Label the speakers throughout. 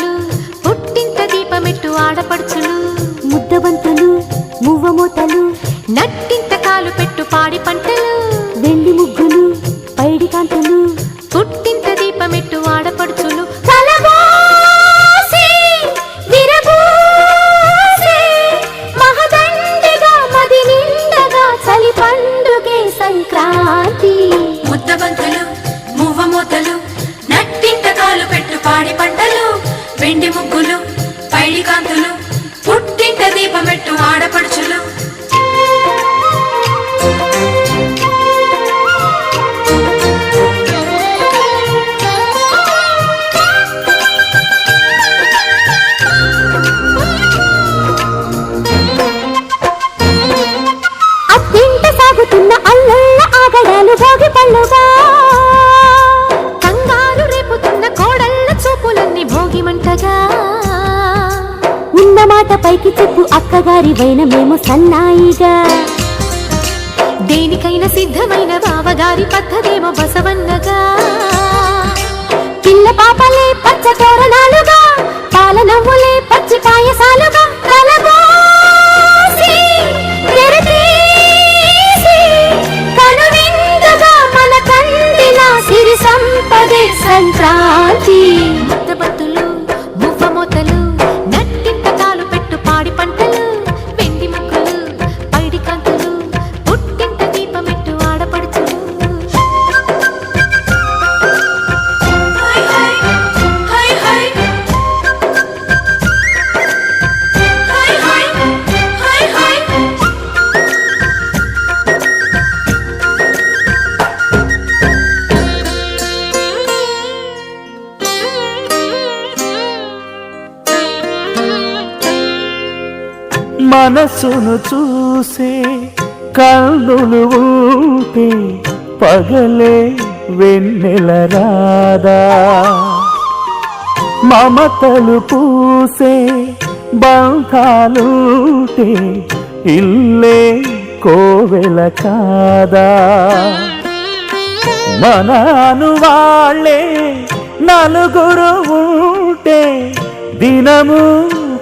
Speaker 1: ఆడపడుచులు
Speaker 2: పుట్టింత దీపమెట్టు ఆడపడుచులు
Speaker 3: ముద్దబంతులు మువ్వమూతలు నట్టింత కాలు పెట్టు పాడి పంటలు వెండి ముగ్గులు పైడి కాంతలు పుట్టింత దీపమెట్టు ఆడపడుచులు.
Speaker 1: సంక్రాంతి. వెండి ముగ్గులు
Speaker 2: పైడి కాంతులు పుట్టింట దీపమెట్టు ఆడపడు
Speaker 1: ఉన్న మాట పైకి చెప్పు అక్కగారి వైన మేము సన్నాయిగా.
Speaker 2: దేనికైనా సిద్ధమైన బావగారి పద్ధతేమో బసవన్నగా.
Speaker 1: పిల్ల పాపలే పచ్చ తోరణాలుగా పాల నవ్వులే పచ్చి పాయసాలుగా సంపదే సంక్రాంతి.
Speaker 4: మనసును చూసే కన్నులు ఉంటే పగలే వెన్నెల రాదా. మమతలు పూసే బంధాలుంటే ఇల్లే కోవెల కాదా. మనను వాళ్ళే నలుగురు ఉంటే దినము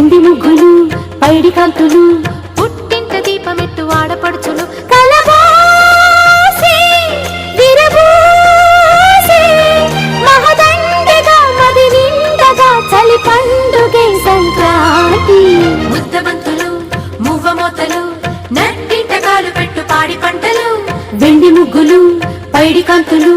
Speaker 1: వెండి ముగ్గులు పైడి కాంతులు
Speaker 2: పుట్టింట దీపమెట్టు ఆడపడుచులు.
Speaker 1: చలి పండుగే సంక్రాంతి.
Speaker 3: ముద్దబంతులు మువ్వ మూతలు నట్టింట కాలు పెట్టు పాడి పంటలు.
Speaker 1: వెండి ముగ్గులు పైడి కాంతులు